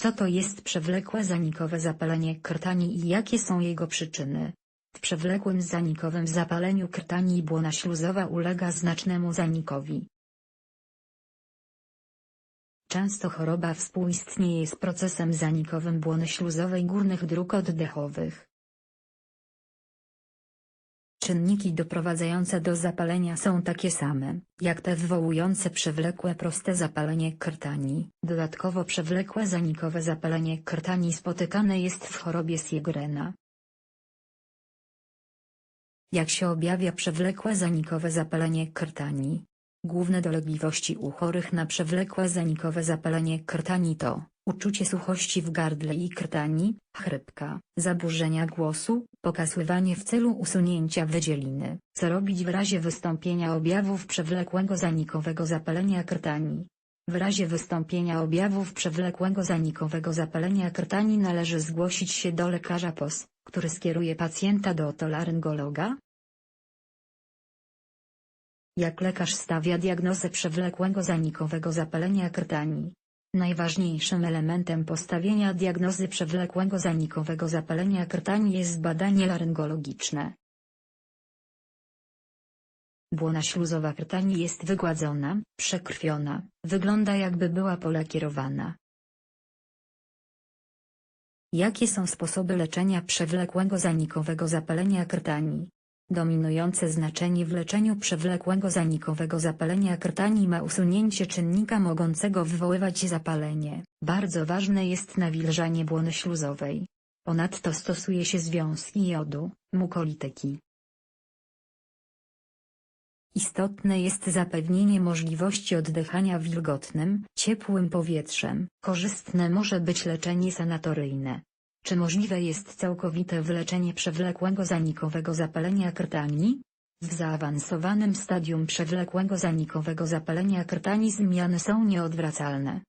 Co to jest przewlekłe zanikowe zapalenie krtani i jakie są jego przyczyny? W przewlekłym zanikowym zapaleniu krtani błona śluzowa ulega znacznemu zanikowi. Często choroba współistnieje z procesem zanikowym błony śluzowej górnych dróg oddechowych. Czynniki doprowadzające do zapalenia są takie same, jak te wywołujące przewlekłe proste zapalenie krtani. Dodatkowo przewlekłe zanikowe zapalenie krtani spotykane jest w chorobie Sjögrena. Jak się objawia przewlekłe zanikowe zapalenie krtani? Główne dolegliwości u chorych na przewlekłe zanikowe zapalenie krtani to uczucie suchości w gardle i krtani, chrypka, zaburzenia głosu, pokasływanie w celu usunięcia wydzieliny. Co robić w razie wystąpienia objawów przewlekłego zanikowego zapalenia krtani? W razie wystąpienia objawów przewlekłego zanikowego zapalenia krtani należy zgłosić się do lekarza POS, który skieruje pacjenta do otolaryngologa, jak lekarz stawia diagnozę przewlekłego zanikowego zapalenia krtani? Najważniejszym elementem postawienia diagnozy przewlekłego zanikowego zapalenia krtani jest badanie laryngologiczne. Błona śluzowa krtani jest wygładzona, przekrwiona, wygląda jakby była polakierowana. Jakie są sposoby leczenia przewlekłego zanikowego zapalenia krtani? Dominujące znaczenie w leczeniu przewlekłego zanikowego zapalenia krtani ma usunięcie czynnika mogącego wywoływać zapalenie. Bardzo ważne jest nawilżanie błony śluzowej. Ponadto stosuje się związki jodu, mukolityki. Istotne jest zapewnienie możliwości oddychania wilgotnym, ciepłym powietrzem. Korzystne może być leczenie sanatoryjne. Czy możliwe jest całkowite wyleczenie przewlekłego zanikowego zapalenia krtani? W zaawansowanym stadium przewlekłego zanikowego zapalenia krtani zmiany są nieodwracalne.